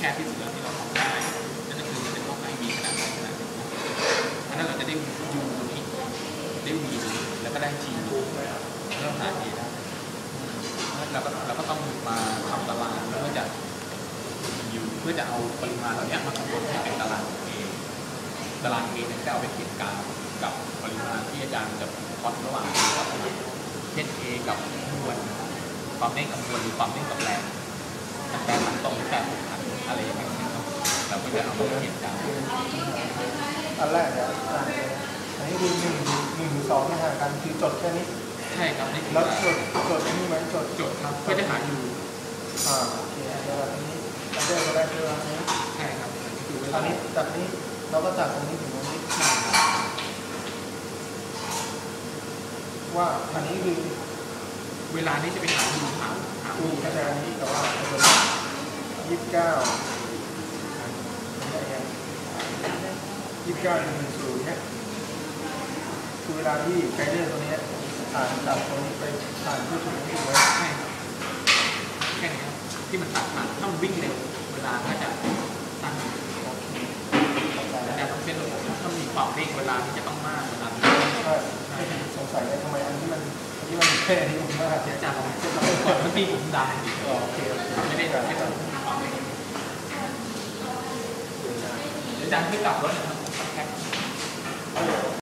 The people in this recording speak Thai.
แคบที่สุดแล้วที่เราทำได้นั่นก็คือเป็นห้องให้มีขนาดขนาดเพราะนั้นเราจะได้ยูนี้ได้มีแล้วก็ได้ทีตัวเริ่มหาเอได้เราก็เราก็ต้องมาทำตารางเพื่อจะอยู่เพื่อจะเอาปริมาณเหล่านี้มาคำนวณให้เป็นตารางเอตารางเอเนั่นก็เอาไปเขียนกราฟกับปริมาณที่อาจารย์จะคอดระหว่างเช่น A กับมวลความเร่งกับมวลหรือความเร่งกับแรงแต่มันตรงแต่ อามาเขียนกราฟอันแรกเดี๋ยวอ่านเลยอันนี้คือหนึ่งหนึ่งหรือสองที่ห่างกันคือจดแค่นี้ ใช่ครับนี่คือแล้วจดจดอันนี้ไหมจดโจทย์ครับเพื่อจะหา U อ่าโอเคเดี๋ยวอันนี้อันแรกก็ได้คืออันนี้ใช่ครับอันนี้คือเวลาอันนี้จากนี้เราก็จากตรงนี้ถึงตรงนี้ว่าอันนี้คือเวลานี้จะไปหา U หาหาคู U เข้าใจอันนี้แต่ว่ายี่สิบเก้า ยี่สิบเก้าถึงหนึ่งศูนย์เนี่ยคือเวลาที่ไกด์เดอร์ตัวนี้ผ่านจากตรงนี้ไปผ่านที่ถูกถูกไหมใช่ครับแค่นี้ครับที่มันตัดผ่านถ้ามันวิ่งเร็วเวลาก็จะสั้นโอเคแต่ต้องเป็นระบบถ้ามีความเร่งเวลาที่จะต้องมากเวลาที่ใช่สงสัยเลยทำไมอันนี้มันอันนี้มันแค่นี้มันมากอาจารย์เราก่อนเมื่อกี้ผมดังอีกโอเคไม่ได้ไม่ต้องความเร่งเดี๋ยวจารย์ไม่กลับรถนะครับ แค่